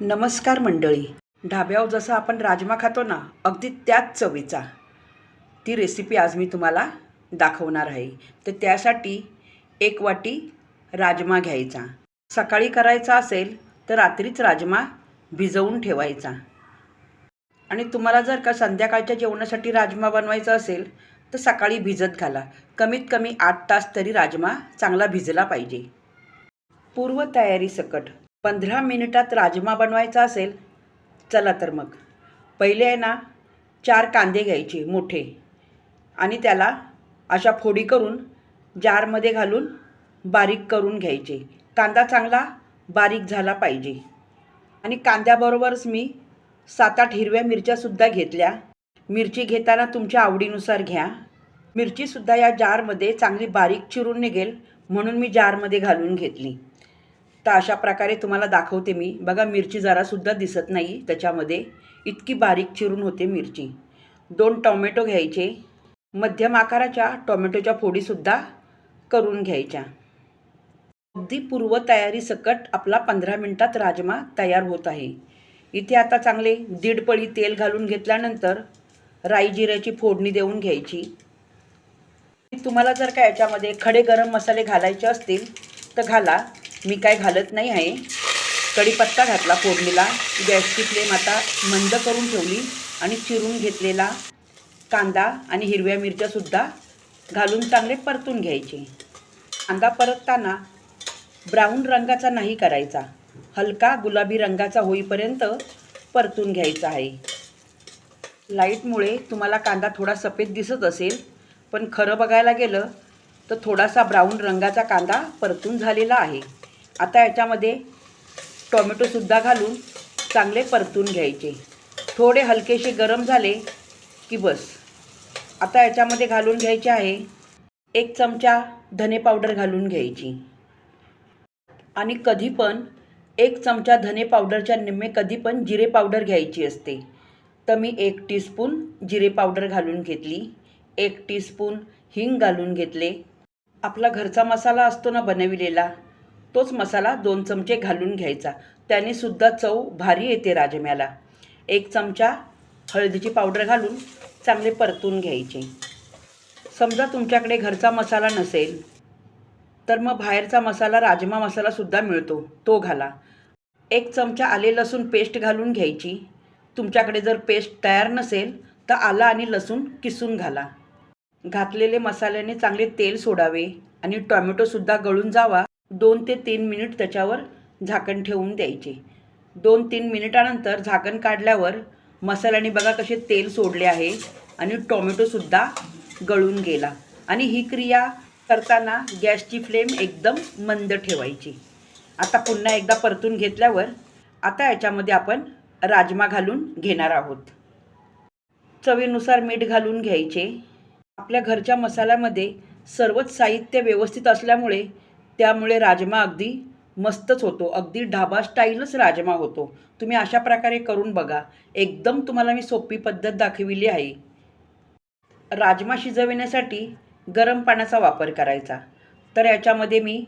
नमस्कार मंडळी. ढाब्यावर जसं आपण राजमा खातो ना अगदी त्याच चवीचा. ती रेसिपी आज मी तुम्हाला दाखवणार आहे. तर त्यासाठी एक वाटी राजमा घ्यायचा. सकाळी करायचा असेल तर रात्रीच राजमा भिजवून ठेवायचा. आणि तुम्हाला जर का संध्याकाळच्या जेवणासाठी राजमा बनवायचा असेल तर सकाळी भिजत घाला. कमीत कमी आठ तास तरी राजमा चांगला भिजला पाहिजे. पूर्वतयारी सकट. पंधरा मिनिटात राजमा बनवायचा असेल चला तर मग. पहिले आहे ना चार कांदे घ्यायचे मोठे आणि त्याला अशा फोडी करून जारमध्ये घालून बारीक करून घ्यायचे. कांदा चांगला बारीक झाला पाहिजे. आणि कांद्याबरोबरच मी सात आठ हिरव्या मिरच्यासुद्धा घेतल्या. मिरची घेताना तुमच्या आवडीनुसार घ्या. मिरचीसुद्धा या जारमध्ये चांगली बारीक चिरून निघेल म्हणून मी जारमध्ये घालून घेतली. तर अशा प्रकारे तुम्हाला दाखवते मी. बघा मिरची जरासुद्धा दिसत नाही त्याच्यामध्ये. इतकी बारीक चिरून होते मिरची. दोन टोमॅटो घ्यायचे. मध्यम आकाराच्या टोमॅटोच्या फोडीसुद्धा करून घ्यायच्या. अगदी पूर्वतयारी सकट आपला पंधरा मिनटात राजमा तयार होत आहे. इथे आता चांगले दीड पळी तेल घालून घेतल्यानंतर राई जिऱ्याची फोडणी देऊन घ्यायची. तुम्हाला जर का याच्यामध्ये खडे गरम मसाले घालायचे असतील तर घाला. मी काय घालत नाही आहे. कढीपत्ता घातला फोडणीला. गॅसची फ्लेम आता मंद करून ठेवली आणि चिरून घेतलेला कांदा आणि हिरव्या मिरच्यासुद्धा घालून चांगले परतून घ्यायचे. कांदा परतताना ब्राऊन रंगाचा नाही करायचा. हलका गुलाबी रंगाचा होईपर्यंत परतून घ्यायचा आहे. लाईटमुळे तुम्हाला कांदा थोडा सफेद दिसत असेल पण खरं बघायला गेलं तर थोडासा ब्राऊन रंगाचा कांदा परतून झालेला आहे. आता याच्यामध्ये टोमॅटोसुद्धा घालून चांगले परतून घ्यायचे. थोडे हलकेसे गरम झाले की बस. आता याच्यामध्ये घालून घ्यायचे आहे एक चमचा धने पावडर घालून घ्यायची. आणि कधी पण एक चमचा धने पावडरच्या निम्मे कधी पण जिरे पावडर घ्यायची असते. तर मी एक टीस्पून जिरे पावडर घालून घेतली. एक टीस्पून हिंग घालून घेतले. आपला घरचा मसाला असतो ना बनविलेला तोच मसाला दोन चमचे घालून घ्यायचा. त्याने सुद्धा चव भारी येते राजम्याला. एक चमचा हळदीची पावडर घालून चांगले परतून घ्यायचे. समजा तुमच्याकडे घरचा मसाला नसेल तर मग बाहेरचा मसाला राजमा मसालासुद्धा मिळतो. तो घाला. एक चमचा आले लसूण पेस्ट घालून घ्यायची. तुमच्याकडे जर पेस्ट तयार नसेल तर आला आणि लसूण किसून घाला. घातलेले मसाल्याने चांगले तेल सोडावे आणि टॉमॅटोसुद्धा गळून जावा. दोन ते तीन मिनिट त्याच्यावर झाकण ठेवून द्यायचे. दोन तीन मिनिटानंतर झाकण काढल्यावर मसाल्याने बघा कसे तेल सोडले आहे आणि टोमॅटोसुद्धा गळून गेला. आणि ही क्रिया करताना गॅसची फ्लेम एकदम मंद ठेवायची. आता पुन्हा एकदा परतून घेतल्यावर आता याच्यामध्ये आपण राजमा घालून घेणार आहोत. चवीनुसार मीठ घालून घ्यायचे. आपल्या घरच्या मसाल्यामध्ये सर्वच साहित्य व्यवस्थित असल्यामुळे त्यामुळे राजमा अगदी मस्तच होतो. अगदी ढाबा स्टाईलच राजमा होतो. तुम्ही अशा प्रकारे करून बघा. एकदम तुम्हाला मी सोपी पद्धत दाखविली आहे. राजमा शिजविण्यासाठी गरम पाण्याचा वापर करायचा. तर याच्यामध्ये मी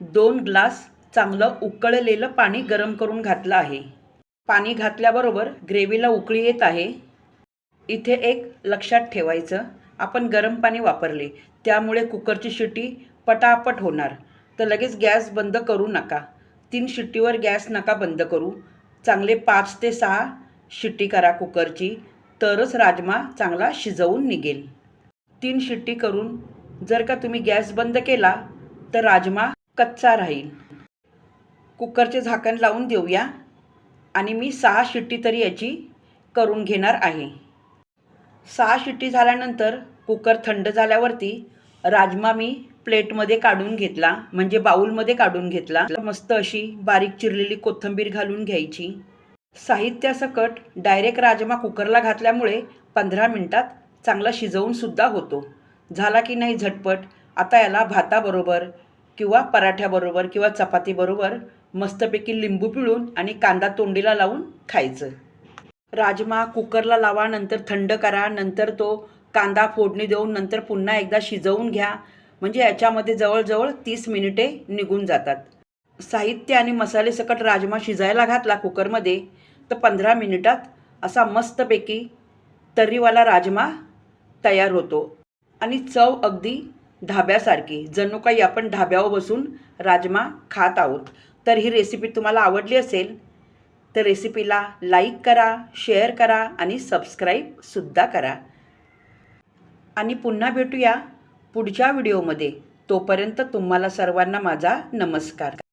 दोन ग्लास चांगलं उकळलेलं पाणी गरम करून घातलं आहे. पाणी घातल्याबरोबर ग्रेव्हीला उकळी येत आहे. इथे एक लक्षात ठेवायचं. आपण गरम पाणी वापरले. त्यामुळे कुकरची शिटी पटापट होणार. तर लगेच गॅस बंद करू नका. तीन शिट्टीवर गॅस नका बंद करू. चांगले पाच ते सहा शिट्टी करा कुकरची तरच राजमा चांगला शिजवून निघेल. तीन शिट्टी करून जर का तुम्ही गॅस बंद केला तर राजमा कच्चा राहील. कुकरचे झाकण लावून देऊया आणि मी सहा शिट्टी तरी याची करून घेणार आहे. सहा शिट्टी झाल्यानंतर कुकर थंड झाल्यावरती राजमा मी प्लेटमध्ये काढून घेतला म्हणजे बाऊलमध्ये काढून घेतला. मस्त अशी बारीक चिरलेली कोथिंबीर घालून घ्यायची. साहित्यासकट डायरेक्ट राजमा कुकरला घातल्यामुळे पंधरा मिनटात चांगला शिजवून सुद्धा होतो. झाला की नाही झटपट आता याला भाताबरोबर किंवा पराठ्याबरोबर किंवा चपातीबरोबर मस्तपैकी लिंबू पिळून आणि कांदा तोंडीला लावून खायचं. राजमा कुकरला लावा नंतर थंड करा नंतर तो कांदा फोडणी देऊन नंतर पुन्हा एकदा शिजवून घ्या. म्हणजे याच्यामध्ये जवळजवळ तीस मिनिटे निघून जातात. साहित्य आणि मसाले सकट राजमा शिजायला घातला कुकरमध्ये तर पंधरा मिनिटात असा मस्तपैकी तर्रीवाला राजमा तयार होतो. आणि चव अगदी ढाब्यासारखी जणू काही आपण ढाब्यावर बसून राजमा खात आहोत. तर ही रेसिपी तुम्हाला आवडली असेल तर रेसिपीला लाईक करा शेअर करा आणि सबस्क्राईबसुद्धा करा. आणि पुन्हा भेटूया पुढच्या व्हिडिओमध्ये. तोपर्यंत तुम्हाला सर्वांना माझा नमस्कार.